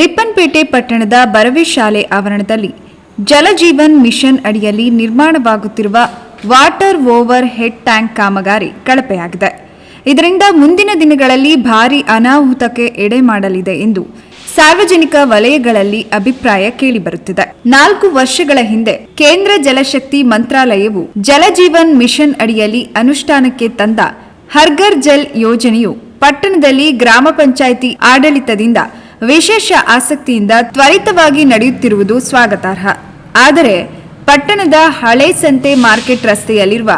ರಿಪ್ಪನ್ಪೇಟೆ ಪಟ್ಟಣದ ಬರವಿ ಶಾಲೆ ಆವರಣದಲ್ಲಿ ಜಲಜೀವನ್ ಮಿಷನ್ ಅಡಿಯಲ್ಲಿ ನಿರ್ಮಾಣವಾಗುತ್ತಿರುವ ವಾಟರ್ ಓವರ್ ಹೆಡ್ ಟ್ಯಾಂಕ್ ಕಾಮಗಾರಿ ಕಳಪೆಯಾಗಿದೆ. ಇದರಿಂದ ಮುಂದಿನ ದಿನಗಳಲ್ಲಿ ಭಾರಿ ಅನಾಹುತಕ್ಕೆ ಎಡೆ ಮಾಡಲಿದೆ ಎಂದು ಸಾರ್ವಜನಿಕ ವಲಯಗಳಲ್ಲಿ ಅಭಿಪ್ರಾಯ ಕೇಳಿಬರುತ್ತಿದೆ. ನಾಲ್ಕು ವರ್ಷಗಳ ಹಿಂದೆ ಕೇಂದ್ರ ಜಲಶಕ್ತಿ ಮಂತ್ರಾಲಯವು ಜಲಜೀವನ್ ಮಿಷನ್ ಅಡಿಯಲ್ಲಿ ಅನುಷ್ಠಾನಕ್ಕೆ ತಂದ ಹರ್ಗರ್ ಜಲ್ ಯೋಜನೆಯು ಪಟ್ಟಣದಲ್ಲಿ ಗ್ರಾಮ ಪಂಚಾಯಿತಿ ಆಡಳಿತದಿಂದ ವಿಶೇಷ ಆಸಕ್ತಿಯಿಂದ ತ್ವರಿತವಾಗಿ ನಡೆಯುತ್ತಿರುವುದು ಸ್ವಾಗತಾರ್ಹ. ಆದರೆ, ಪಟ್ಟಣದ ಹಳೆ ಸಂತೆ ಮಾರ್ಕೆಟ್ ರಸ್ತೆಯಲ್ಲಿರುವ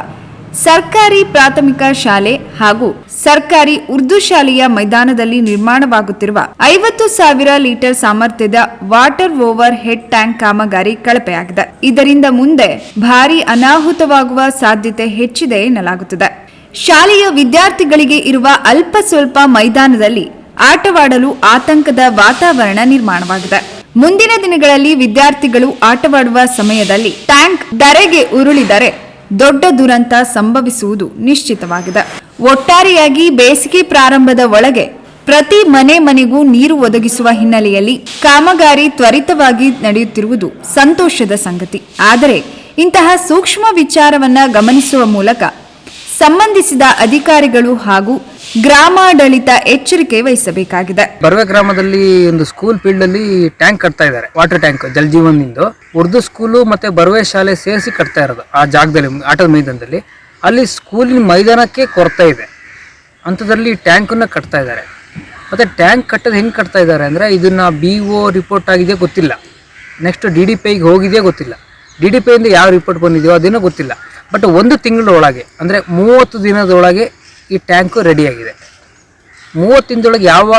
ಸರ್ಕಾರಿ ಪ್ರಾಥಮಿಕ ಶಾಲೆ ಹಾಗೂ ಸರ್ಕಾರಿ ಉರ್ದು ಶಾಲೆಯ ಮೈದಾನದಲ್ಲಿ ನಿರ್ಮಾಣವಾಗುತ್ತಿರುವ ಐವತ್ತು ಸಾವಿರ ಲೀಟರ್ ಸಾಮರ್ಥ್ಯದ ವಾಟರ್ ಓವರ್ ಹೆಡ್ ಟ್ಯಾಂಕ್ ಕಾಮಗಾರಿ ಕಳಪೆಯಾಗಿದೆ. ಇದರಿಂದ ಮುಂದೆ ಭಾರಿ ಅನಾಹುತವಾಗುವ ಸಾಧ್ಯತೆ ಹೆಚ್ಚಿದೆ ಎನ್ನಲಾಗುತ್ತದೆ. ಶಾಲೆಯ ವಿದ್ಯಾರ್ಥಿಗಳಿಗೆ ಇರುವ ಅಲ್ಪ ಸ್ವಲ್ಪ ಮೈದಾನದಲ್ಲಿ ಆಟವಾಡಲು ಆತಂಕದ ವಾತಾವರಣ ನಿರ್ಮಾಣವಾಗಿದೆ. ಮುಂದಿನ ದಿನಗಳಲ್ಲಿ ವಿದ್ಯಾರ್ಥಿಗಳು ಆಟವಾಡುವ ಸಮಯದಲ್ಲಿ ಟ್ಯಾಂಕ್ ಧರೆಗೆ ಉರುಳಿದರೆ ದೊಡ್ಡ ದುರಂತ ಸಂಭವಿಸುವುದು ನಿಶ್ಚಿತವಾಗಿದೆ. ಒಟ್ಟಾರೆಯಾಗಿ ಬೇಸಿಗೆ ಪ್ರಾರಂಭದ ಒಳಗೆ ಪ್ರತಿ ಮನೆ ಮನೆಗೂ ನೀರು ಒದಗಿಸುವ ಹಿನ್ನೆಲೆಯಲ್ಲಿ ಕಾಮಗಾರಿ ತ್ವರಿತವಾಗಿ ನಡೆಯುತ್ತಿರುವುದು ಸಂತೋಷದ ಸಂಗತಿ. ಆದರೆ ಇಂತಹ ಸೂಕ್ಷ್ಮ ವಿಚಾರವನ್ನ ಗಮನಿಸುವ ಮೂಲಕ ಸಂಬಂಧಿಸಿದ ಅಧಿಕಾರಿಗಳು ಹಾಗೂ ಗ್ರಾಮಾಡಳಿತ ಎಚ್ಚರಿಕೆ ವಹಿಸಬೇಕಾಗಿದೆ. ಬರ್ವೆ ಗ್ರಾಮದಲ್ಲಿ ಒಂದು ಸ್ಕೂಲ್ ಫೀಲ್ಡ್ ಅಲ್ಲಿ ಟ್ಯಾಂಕ್ ಕಟ್ತಾ ಇದ್ದಾರೆ ವಾಟರ್ ಟ್ಯಾಂಕ್ ಜಲ್ ಜೀವನ್ ಇಂದು ಉರ್ದು ಸ್ಕೂಲು ಮತ್ತೆ ಬರ್ವೆ ಶಾಲೆ ಸೇರಿಸಿ ಕಟ್ತಾ ಇರೋದು ಆ ಜಾಗದಲ್ಲಿ, ಆಟದ ಮೈದಾನದಲ್ಲಿ. ಅಲ್ಲಿ ಸ್ಕೂಲಿನ ಮೈದಾನಕ್ಕೆ ಕೊರತೆ ಇದೆ. ಅಂಥದ್ರಲ್ಲಿ ಟ್ಯಾಂಕನ್ನು ಕಟ್ತಾ ಇದ್ದಾರೆ. ಮತ್ತೆ ಟ್ಯಾಂಕ್ ಕಟ್ಟೋದು ಹೆಂಗೆ ಕಟ್ತಾ ಇದ್ದಾರೆ ಅಂದರೆ ಇದನ್ನ ಬಿ ಒ ರಿಪೋರ್ಟ್ ಆಗಿದೆ ಗೊತ್ತಿಲ್ಲ. ನೆಕ್ಸ್ಟ್ ಡಿ ಡಿ ಪಿಗೆ ಹೋಗಿದೆಯೇ ಗೊತ್ತಿಲ್ಲ. ಡಿ ಡಿ ಪಿಯಿಂದ ಯಾವ ರಿಪೋರ್ಟ್ ಬಂದಿದೆಯೋ ಅದೇನೋ ಗೊತ್ತಿಲ್ಲ. ಬಟ್ ಒಂದು ತಿಂಗಳೊಳಗೆ, ಅಂದರೆ ಮೂವತ್ತು ದಿನದೊಳಗೆ ಈ ಟ್ಯಾಂಕು ರೆಡಿಯಾಗಿದೆ. ಮೂವತ್ತು ದಿನದೊಳಗೆ ಯಾವ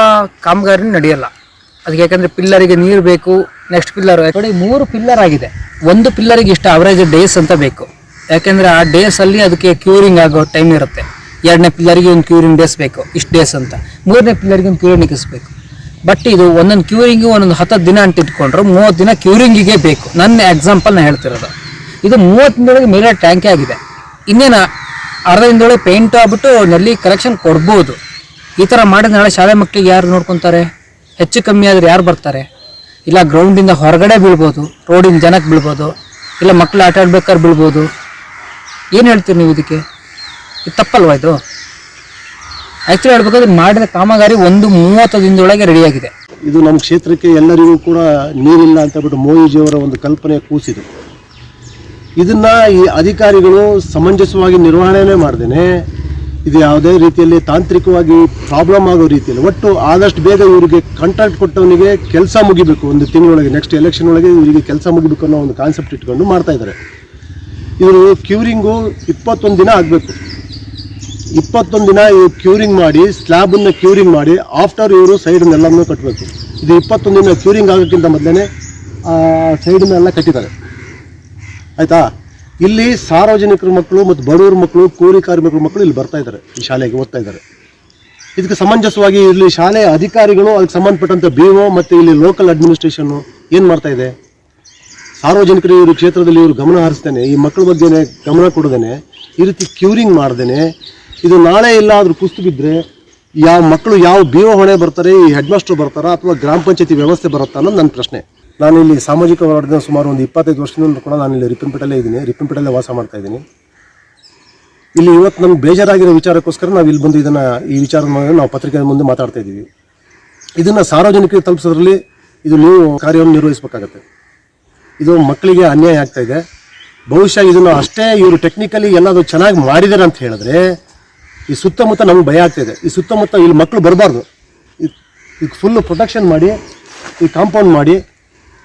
ಕಾಮಗಾರಿ ನಡೆಯಲ್ಲ. ಅದಕ್ಕೆ ಯಾಕಂದರೆ ಪಿಲ್ಲರಿಗೆ ನೀರು ಬೇಕು ನೆಕ್ಸ್ಟ್ ಪಿಲ್ಲರ್ ಯಾಕಂದರೆ ಮೂರು ಪಿಲ್ಲರ್ ಆಗಿದೆ. ಒಂದು ಪಿಲ್ಲರಿಗೆ ಇಷ್ಟು ಅವರೇಜ್ ಡೇಸ್ ಅಂತ ಬೇಕು. ಯಾಕೆಂದರೆ ಆ ಡೇಸಲ್ಲಿ ಅದಕ್ಕೆ ಕ್ಯೂರಿಂಗ್ ಆಗೋ ಟೈಮ್ ಇರುತ್ತೆ. ಎರಡನೇ ಪಿಲ್ಲರಿಗೆ ಒಂದು ಕ್ಯೂರಿಂಗ್ ಡೇಸ್ ಬೇಕು, ಇಷ್ಟು ಡೇಸ್ ಅಂತ. ಮೂರನೇ ಪಿಲ್ಲರಿಗೆ ಒಂದು ಕ್ಯೂರಿಂಗ್ ಇಕ್ಕಿಸ್ಬೇಕು ಬಟ್ ಇದು ಒಂದೊಂದು ಕ್ಯೂರಿಂಗು ಒಂದೊಂದು ಹತ್ತು ದಿನ ಅಂತ ಇಟ್ಕೊಂಡ್ರು, ಮೂವತ್ತು ದಿನ ಕ್ಯೂರಿಂಗಿಗೆ ಬೇಕು. ನನ್ನ ಎಕ್ಸಾಂಪಲ್ ನಾನು ಹೇಳ್ತಿರೋದು. ಇದು ಮೂವತ್ತು ದಿನದೊಳಗೆ ಮೇಲೆ ಟ್ಯಾಂಕೇ ಆಗಿದೆ. ಇನ್ನೇನು ಅರ್ಧ ದಿನದೊಳಗೆ ಪೇಂಟ್ ಆಗ್ಬಿಟ್ಟು ನಲ್ಲಿ ಕಲೆಕ್ಷನ್ ಕೊಡ್ಬೋದು. ಈ ಥರ ಮಾಡಿದ ನಾಳೆ ಶಾಲೆ ಮಕ್ಕಳಿಗೆ ಯಾರು ನೋಡ್ಕೊತಾರೆ? ಹೆಚ್ಚು ಕಮ್ಮಿ ಆದರೆ ಯಾರು ಬರ್ತಾರೆ? ಇಲ್ಲ ಗ್ರೌಂಡಿಂದ ಹೊರಗಡೆ ಬೀಳ್ಬೋದು ರೋಡಿನ ಜನಕ್ಕೆ ಬೀಳ್ಬೋದು, ಇಲ್ಲ ಮಕ್ಕಳು ಆಟ ಆಡ್ಬೇಕಾದ್ರೆ ಬೀಳ್ಬೋದು. ಏನು ಹೇಳ್ತೀರಿ ನೀವು ಇದಕ್ಕೆ? ಇದು ತಪ್ಪಲ್ವಾ ಇದು? ಆ್ಯಕ್ಚುಲಿ ಹೇಳ್ಬೇಕಾದ್ರೆ ಮಾಡಿದ ಕಾಮಗಾರಿ ಒಂದು ಮೂವತ್ತು ದಿನದೊಳಗೆ ರೆಡಿಯಾಗಿದೆ ಇದು ನಮ್ಮ ಕ್ಷೇತ್ರಕ್ಕೆ ಎಲ್ಲರಿಗೂ ಕೂಡ ನೀರಿಲ್ಲ ಅಂತ ಹೇಳ್ಬಿಟ್ಟು ಮೋದಿಜಿಯವರ ಒಂದು ಕಲ್ಪನೆ ಕೂಸಿದು. ಇದನ್ನ ಈ ಅಧಿಕಾರಿಗಳು ಸಮಂಜಸವಾಗಿ ನಿರ್ವಹಣೆನೇ ಮಾಡ್ದೇನೆ. ಇದು ಯಾವುದೇ ರೀತಿಯಲ್ಲಿ ತಾಂತ್ರಿಕವಾಗಿ ಪ್ರಾಬ್ಲಮ್ ಆಗೋ ರೀತಿಯಲ್ಲಿ. ಒಟ್ಟು ಆದಷ್ಟು ಬೇಗ ಇವರಿಗೆ ಕಾಂಟ್ರಾಕ್ಟ್ ಕೊಟ್ಟವನಿಗೆ ಕೆಲಸ ಮುಗಿಬೇಕು. ಒಂದು ತಿಂಗಳೊಳಗೆ ನೆಕ್ಸ್ಟ್ ಎಲೆಕ್ಷನ್ ಒಳಗೆ ಇವರಿಗೆ ಕೆಲಸ ಮುಗಿಬೇಕು ಅನ್ನೋ ಒಂದು ಕಾನ್ಸೆಪ್ಟ್ ಇಟ್ಕೊಂಡು ಮಾಡ್ತಾ ಇದ್ದಾರೆ. ಇವರು ಕ್ಯೂರಿಂಗು ಇಪ್ಪತ್ತೊಂದು ದಿನ ಆಗಬೇಕು. ಇಪ್ಪತ್ತೊಂದು ದಿನ ಇವರು ಕ್ಯೂರಿಂಗ್ ಮಾಡಿ ಸ್ಲ್ಯಾಬನ್ನು ಕ್ಯೂರಿಂಗ್ ಮಾಡಿ ಆಫ್ಟರ್ ಇವರು ಸೈಡನ್ನೆಲ್ಲನೂ ಕಟ್ಟಬೇಕು ಇದು ಇಪ್ಪತ್ತೊಂದು ದಿನ ಕ್ಯೂರಿಂಗ್ ಆಗೋಕ್ಕಿಂತ ಮೊದಲೇ ಸೈಡನ್ನೆಲ್ಲ ಕಟ್ಟಿದ್ದಾರೆ. ಆಯಿತಾ? ಇಲ್ಲಿ ಸಾರ್ವಜನಿಕರ ಮಕ್ಕಳು ಮತ್ತು ಬಡವರ ಮಕ್ಕಳು, ಕೂಲಿ ಕಾರ್ಮಿಕರ ಮಕ್ಕಳು ಇಲ್ಲಿ ಬರ್ತಾ ಇದ್ದಾರೆ, ಈ ಶಾಲೆಗೆ ಓದ್ತಾ ಇದ್ದಾರೆ. ಇದಕ್ಕೆ ಸಮಂಜಸವಾಗಿ ಇಲ್ಲಿ ಶಾಲೆಯ ಅಧಿಕಾರಿಗಳು, ಅದಕ್ಕೆ ಸಂಬಂಧಪಟ್ಟಂಥ ಬಿ ಒ ಮತ್ತು ಇಲ್ಲಿ ಲೋಕಲ್ ಅಡ್ಮಿನಿಸ್ಟ್ರೇಷನ್ನು ಏನು ಮಾಡ್ತಾ ಇದೆ? ಸಾರ್ವಜನಿಕರು ಇವರು ಕ್ಷೇತ್ರದಲ್ಲಿ ಇವರು ಗಮನ ಹರಿಸ್ತೇನೆ ಈ ಮಕ್ಕಳ ಬಗ್ಗೆನೇ ಗಮನ ಕೊಡದೇನೆ, ಈ ರೀತಿ ಕ್ಯೂರಿಂಗ್ ಮಾಡ್ದೇನೆ. ಇದು ನಾಳೆ ಎಲ್ಲಾದರೂ ಕುಸ್ತು ಬಿದ್ದರೆ ಯಾವ ಮಕ್ಕಳು ಯಾವ ಬಿ ಒ ಹೊಣೆ ಬರ್ತಾರೆ, ಈ ಹೆಡ್ ಮಾಸ್ಟರ್ ಬರ್ತಾರಾ ಅಥವಾ ಗ್ರಾಮ ಪಂಚಾಯತಿ ವ್ಯವಸ್ಥೆ ಬರುತ್ತಾ ಅನ್ನೋದು ನನ್ನ ಪ್ರಶ್ನೆ. ನಾನು ಇಲ್ಲಿ ಸಾಮಾಜಿಕ ಹೋರಾಟದಿಂದ ಸುಮಾರು ಒಂದು ಇಪ್ಪತ್ತೈದು ವರ್ಷದಿಂದ ಕೂಡ ನಾನು ಇಲ್ಲಿ ರಿಪ್ಪನ್ಪೇಟೆಲ್ಲೇ ಇದ್ದೀನಿ. ರಿಪ್ಪನ್ಪೇಟೆಲ್ಲೇ ವಾಸ ಮಾಡ್ತಾ ಇದ್ದೀನಿ. ಇಲ್ಲಿ ಇವತ್ತು ನಮ್ಗೆ ಬೇಜಾರಾಗಿರೋ ವಿಚಾರಕ್ಕೋಸ್ಕರ ನಾವು ಇಲ್ಲಿ ಬಂದು ಇದನ್ನು, ಈ ವಿಚಾರ ನಾವು ಪತ್ರಿಕೆ ಮುಂದೆ ಮಾತಾಡ್ತಾ ಇದ್ದೀವಿ. ಇದನ್ನು ಸಾರ್ವಜನಿಕರಿಗೆ ತಲುಪಿಸೋದ್ರಲ್ಲಿ ಇದು ನೀವು ಕಾರ್ಯವನ್ನು ನಿರ್ವಹಿಸಬೇಕಾಗತ್ತೆ. ಇದು ಮಕ್ಕಳಿಗೆ ಅನ್ಯಾಯ ಆಗ್ತಾ ಇದೆ. ಬಹುಶಃ ಇದನ್ನು ಅಷ್ಟೇ ಇವರು ಟೆಕ್ನಿಕಲಿ ಎಲ್ಲಾದರೂ ಚೆನ್ನಾಗಿ ಮಾಡಿದ್ದಾರೆ ಅಂತ ಹೇಳಿದ್ರೆ, ಈ ಸುತ್ತಮುತ್ತ ನಮ್ಗೆ ಭಯ ಆಗ್ತಾಯಿದೆ ಈ ಸುತ್ತಮುತ್ತ ಇಲ್ಲಿ ಮಕ್ಕಳು ಬರಬಾರ್ದು. ಈಗ ಫುಲ್ಲು ಪ್ರೊಟೆಕ್ಷನ್ ಮಾಡಿ, ಈ ಕಾಂಪೌಂಡ್ ಮಾಡಿ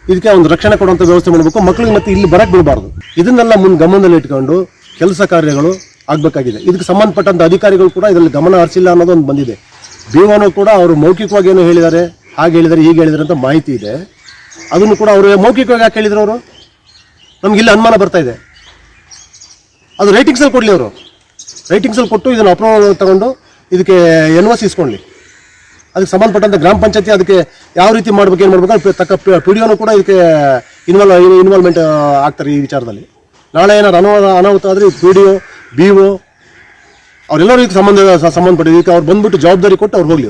ಇದಕ್ಕೆ ಒಂದು ರಕ್ಷಣೆ ಕೊಡುವಂಥ ವ್ಯವಸ್ಥೆ ಮಾಡಬೇಕು. ಮಕ್ಕಳಿಗೆ ಮತ್ತೆ ಇಲ್ಲಿ ಬರಕ್ಕೆ ಬಿಡಬಾರ್ದು. ಇದನ್ನೆಲ್ಲ ಮುಂದೆ ಗಮನದಲ್ಲಿ ಇಟ್ಕೊಂಡು ಕೆಲಸ ಕಾರ್ಯಗಳು ಆಗಬೇಕಾಗಿದೆ. ಇದಕ್ಕೆ ಸಂಬಂಧಪಟ್ಟಂಥ ಅಧಿಕಾರಿಗಳು ಕೂಡ ಇದರಲ್ಲಿ ಗಮನ ಹರಿಸಿಲ್ಲ ಅನ್ನೋದು ಒಂದು ಬಂದಿದೆ. ಬಿಒನು ಕೂಡ ಅವರು ಮೌಖಿಕವಾಗಿ ಏನೋ ಹೇಳಿದ್ದಾರೆ, ಹಾಗೆ ಹೇಳಿದ್ದಾರೆ, ಹೀಗೆ ಹೇಳಿದ್ದಾರೆ ಅಂತ ಮಾಹಿತಿ ಇದೆ. ಅದನ್ನು ಕೂಡ ಅವರು ಮೌಖಿಕವಾಗಿ ಯಾಕೆ ಹೇಳಿದ್ರು ಅವರು? ನಮ್ಗೆ ಇಲ್ಲಿ ಅನುಮಾನ ಬರ್ತಾ ಇದೆ. ಅದು ರೈಟಿಂಗ್ಸಲ್ಲಿ ಕೊಡಲಿ ಅವರು. ರೈಟಿಂಗ್ಸಲ್ಲಿ ಕೊಟ್ಟು ಇದನ್ನು ಅಪ್ರೂವಲ್ ತಗೊಂಡು ಇದಕ್ಕೆ ಎನ್ ಇಸ್ಕೊಳ್ಳಿ ಅದಕ್ಕೆ ಸಂಬಂಧಪಟ್ಟಂತ ಗ್ರಾಮ ಪಂಚಾಯತಿ ಅದಕ್ಕೆ ಯಾವ ರೀತಿ ಮಾಡ್ಬೇಕು, ಏನು ಮಾಡ್ಬೇಕು ತಕ್ಕ ಪಿ ಡಿ ಕೂಡ ಇದಕ್ಕೆ ಇನ್ವಾಲ್ವ್ ಇನ್ವಾಲ್ವ್ಮೆಂಟ್ ಆಗ್ತಾರೆ ಈ ವಿಚಾರದಲ್ಲಿ. ನಾಳೆ ಏನಾದ್ರು ಅನುವಾದ ಅನಾಹುತ ಆದರೆ P D O B O ಅವರೆಲ್ಲರೂ ಇದಕ್ಕೆ ಸಂಬಂಧ ಸಂಬಂಧಪಟ್ಟಿದ್ದು. ಇದಕ್ಕೆ ಅವ್ರು ಬಂದುಬಿಟ್ಟು ಜವಾಬ್ದಾರಿ ಕೊಟ್ಟು ಅವ್ರು ಹೋಗಲಿ